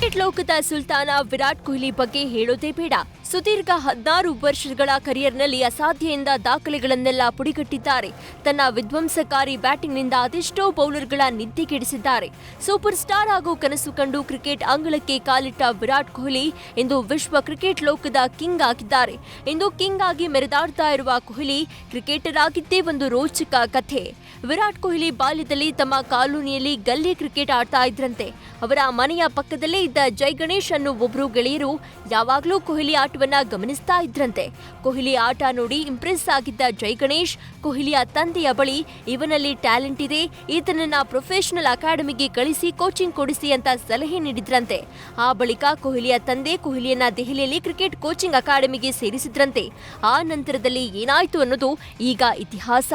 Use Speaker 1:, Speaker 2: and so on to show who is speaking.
Speaker 1: Cricket ಲೋಕದ ಸುಲ್ತಾನ ವಿರಾಟ್ ಕೊಹ್ಲಿ ಬಗ್ಗೆ ಹೇಳೋದೇ ಬೇಡ. ಸುದೀರ್ಘ ಹದಿನಾರು ವರ್ಷಗಳ ಕರಿಯರ್ನಲ್ಲಿ ಅಸಾಧ್ಯೆಯಿಂದ ದಾಖಲೆಗಳನ್ನೆಲ್ಲ ಪುಡಿಗಟ್ಟಿದ್ದಾರೆ. ತನ್ನ ವಿಧ್ವಂಸಕಾರಿ ಬ್ಯಾಟಿಂಗ್ನಿಂದ ಅದೆಷ್ಟೋ ಬೌಲರ್ಗಳ ನಿದ್ದೆಗೆಡಿಸಿದ್ದಾರೆ ಸೂಪರ್ ಸ್ಟಾರ್ ಹಾಗೂ ಕನಸು ಕಂಡು ಕ್ರಿಕೆಟ್ ಅಂಗಳಕ್ಕೆ ಕಾಲಿಟ್ಟ ವಿರಾಟ್ ಕೊಹ್ಲಿ ಇಂದು ವಿಶ್ವ ಕ್ರಿಕೆಟ್ ಲೋಕದ ಕಿಂಗ್ ಆಗಿದ್ದಾರೆ. ಇಂದು ಕಿಂಗ್ ಆಗಿ ಮೆರೆದಾಡ್ತಾ ಇರುವ ಕೊಹ್ಲಿ ಕ್ರಿಕೆಟರ್ ಆಗಿದ್ದೇ ಒಂದು ರೋಚಕ ಕಥೆ. ವಿರಾಟ್ ಕೊಹ್ಲಿ ಬಾಲ್ಯದಲ್ಲಿ ತಮ್ಮ ಕಾಲೋನಿಯಲ್ಲಿ ಗಲ್ಲಿ ಕ್ರಿಕೆಟ್ ಆಡ್ತಾ ಇದ್ರಂತೆ. ಅವರ ಮನೆಯ ಪಕ್ಕದಲ್ಲೇ ಇದ್ದ ಜೈ ಗಣೇಶ್ ಅನ್ನು ಒಬ್ರು ಗೆಳೆಯರು ಯಾವಾಗಲೂ ಕೊಹ್ಲಿ ಆಟವನ್ನ ಗಮನಿಸ್ತಾ ಇದ್ರಂತೆ. ಕೊಹ್ಲಿ ಆಟ ನೋಡಿ ಇಂಪ್ರೆಸ್ ಆಗಿದ್ದ ಜೈ ಗಣೇಶ್, ಕೊಹ್ಲಿಯ ತಂದೆಯ ಬಳಿ ಇವನಲ್ಲಿ ಟ್ಯಾಲೆಂಟ್ ಇದೆ, ಈತನನ್ನ ಪ್ರೊಫೆಷನಲ್ ಅಕಾಡೆಮಿಗೆ ಕಳಿಸಿ ಕೋಚಿಂಗ್ ಕೊಡಿಸಿ ಅಂತ ಸಲಹೆ ನೀಡಿದ್ರಂತೆ. ಆ ಬಳಿಕ ಕೊಹ್ಲಿಯ ತಂದೆ ಕೊಹ್ಲಿಯನ್ನ ದೆಹಲಿಯಲ್ಲಿ ಕ್ರಿಕೆಟ್ ಕೋಚಿಂಗ್ ಅಕಾಡೆಮಿಗೆ ಸೇರಿಸಿದ್ರಂತೆ. ಆ ನಂತರದಲ್ಲಿ ಏನಾಯ್ತು ಅನ್ನೋದು ಈಗ ಇತಿಹಾಸ.